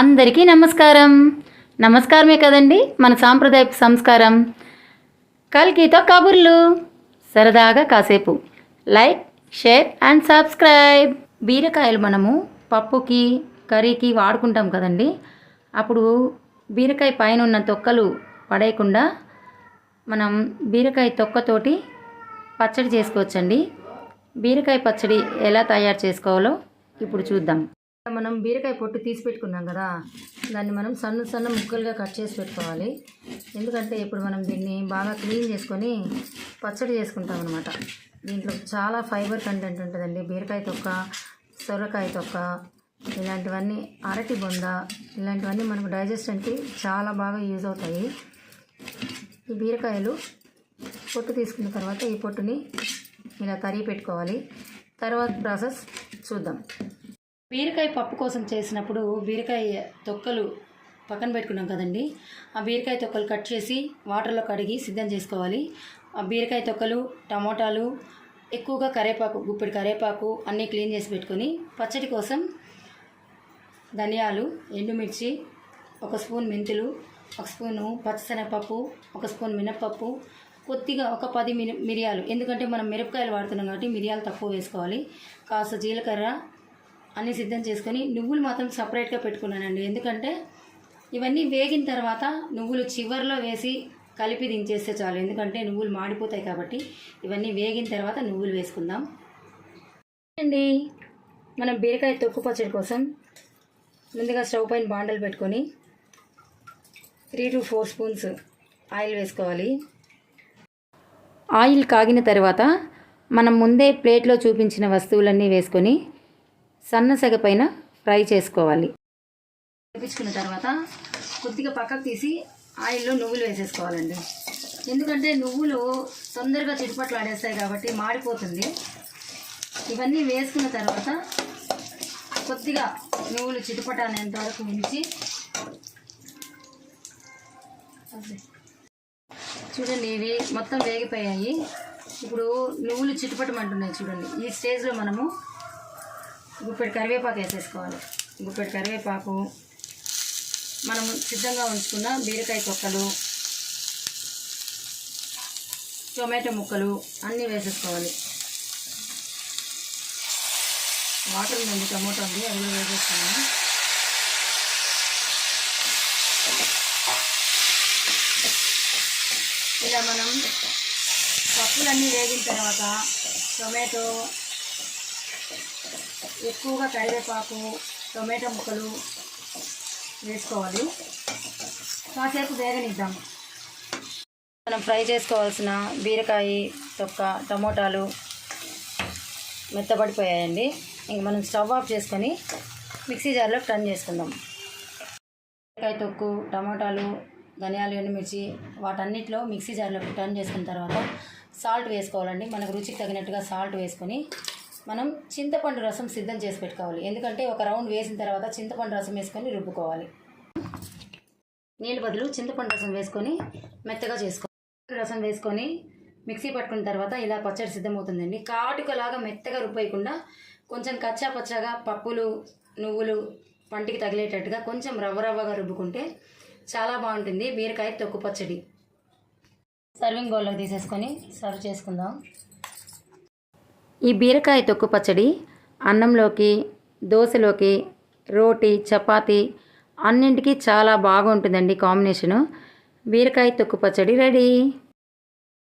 అందరికీ నమస్కారం. నమస్కారమే కదండి మన సాంప్రదాయపు సంస్కారం. కల్కితో కబుర్లు. సరదాగా కాసేపు. Like share and subscribe. బీరకాయలు మనము పప్పుకి కర్రీకి వాడుకుంటాం కదండి. అప్పుడు బీరకాయ పైన ఉన్న తొక్కలు పడేయకుండా మనం బీరకాయ తొక్కతోటి పచ్చడి చేసుకోవచ్చండి. బీరకాయ పచ్చడి ఎలా తయారు చేసుకోవాలో ఇప్పుడు చూద్దాం. మనం బీరకాయ పొట్టు తీసి పెట్టుకున్నాం కదా దాన్ని మనం సన్న సన్న ముక్కలుగా కట్ చేసి పెట్టుకోవాలి. ఎందుకంటే ఇప్పుడు మనం దీన్ని బాగా క్లీన్ చేసుకొని పచ్చడి చేసుకుంటాం అనమాట దీంట్లో చాలా ఫైబర్ కంటెంట్ ఉంటుందండి. బీరకాయ తొక్క సొరకాయ తొక్క ఇలాంటివన్నీ అరటి బొంద ఇలాంటివన్నీ మనకు డైజెషన్కి చాలా బాగా యూజ్ అవుతాయి. ఈ బీరకాయలు పొట్టు తీసుకున్న తర్వాత ఈ పొట్టుని ఇలా తరిగి పెట్టుకోవాలి. తర్వాత ప్రాసెస్ చూద్దాం. బీరకాయ పప్పు కోసం చేసినప్పుడు బీరకాయ తొక్కలు పక్కన పెట్టుకున్నాం కదండి. ఆ బీరకాయ తొక్కలు కట్ చేసి వాటర్లో కడిగి సిద్ధం చేసుకోవాలి. ఆ బీరకాయ తొక్కలు టమోటాలు ఎక్కువగా కరేపాకు గుప్పెడు కరేపాకు అన్నీ క్లీన్ చేసి పెట్టుకొని పచ్చడి కోసం ధనియాలు ఎండుమిర్చి ఒక స్పూన్ మెంతులు ఒక స్పూను పచ్చిశనగపప్పు ఒక స్పూన్ మినప్పప్పు కొద్దిగా ఒక పది మిరియాలు. ఎందుకంటే మనం మిరపకాయలు వాడుతున్నాం కాబట్టి మిరియాలు తక్కువ వేసుకోవాలి. కాస్త జీలకర్ర అన్నీ సిద్ధం చేసుకొని నువ్వులు మాత్రం సపరేట్గా పెట్టుకున్నానండి. ఎందుకంటే ఇవన్నీ వేగిన తర్వాత నువ్వులు చివర్లో వేసి కలిపి దించేస్తే చాలు. ఎందుకంటే నువ్వులు మాడిపోతాయి కాబట్టి ఇవన్నీ వేగిన తర్వాత నువ్వులు వేసుకుందాం. అండి మనం బీరకాయ తొక్కు పచ్చడి కోసం ముందుగా స్టవ్ పైన బాండలు పెట్టుకొని three to four spoons oil వేసుకోవాలి. ఆయిల్ కాగిన తర్వాత మనం ముందే ప్లేట్లో చూపించిన వస్తువులన్నీ వేసుకొని సన్నసగ పైన ఫ్రై చేసుకోవాలి. వేపించుకున్న తర్వాత కొద్దిగా పక్కకు తీసి ఆయిల్లో నువ్వులు వేసేసుకోవాలండి. ఎందుకంటే నువ్వులు తొందరగా చిటుపట్లు ఆడేస్తాయి కాబట్టి మాడిపోతుంది. ఇవన్నీ వేసుకున్న తర్వాత కొద్దిగా నువ్వులు చిటుపట అనేంత వరకు ఉంచి చూడండి ఇవి మొత్తం వేగిపోయాయి. ఇప్పుడు నువ్వులు చిటుపటం అంటున్నాయి చూడండి. ఈ స్టేజ్లో మనము గుప్పెడు కరివేపాకు వేసేసుకోవాలి. గుప్పెడు కరివేపాకు మనం సిద్ధంగా ఉంచుకున్న బీరకాయ తొక్కలు టొమాటో ముక్కలు అన్నీ వేసేసుకోవాలి. వాటర్ ఉందండి టమోటా ఉంది అది కూడా వేసేస్తాను ఇలా మనం పప్పులన్నీ వేగిన తర్వాత టొమాటో ఎక్కువగా కరివేపాకు టొమాటో ముక్కలు వేసుకోవాలి. కాసేపు వేగనిద్దాం. మనం ఫ్రై చేసుకోవాల్సిన బీరకాయ తొక్క టమోటాలు మెత్తబడిపోయాయండి. ఇంక మనం స్టవ్ ఆఫ్ చేసుకొని మిక్సీ జార్లో టర్న్ చేసుకుందాం. బీరకాయ తొక్కు టమోటాలు ధనియాలు ఎండుమిర్చి వాటన్నిటిలో మిక్సీ జార్లో టర్న్ చేసుకున్న తర్వాత సాల్ట్ వేసుకోవాలండి. మనకు రుచికి తగినట్టుగా సాల్ట్ వేసుకొని మనం చింతపండు రసం సిద్ధం చేసి పెట్టుకోవాలి. ఎందుకంటే ఒక రౌండ్ వేసిన తర్వాత చింతపండు రసం వేసుకొని రుబ్బుకోవాలి. నీళ్ళు బదులు చింతపండు రసం వేసుకొని మెత్తగా చేసుకోవాలి రసం వేసుకొని మిక్సీ పట్టుకున్న తర్వాత ఇలా పచ్చడి సిద్ధమవుతుందండి. కాటుకలాగా మెత్తగా రుబ్బేయకుండా కొంచెం కచ్చా పచ్చగా పప్పులు నువ్వులు పంటికి తగిలేటట్టుగా కొంచెం రవ్వ రవ్వగా రుబ్బుకుంటే చాలా బాగుంటుంది. బీరకాయ తొక్కు పచ్చడి. సర్వింగ్ బౌల్లోకి తీసేసుకొని సర్వ్ చేసుకుందాం. ఈ బీరకాయ తొక్కు పచ్చడి అన్నంలోకి దోశలోకి రోటీ చపాతి అన్నింటికి చాలా బాగుంటుందండి కాంబినేషను. బీరకాయ తొక్కు పచ్చడి రెడీ.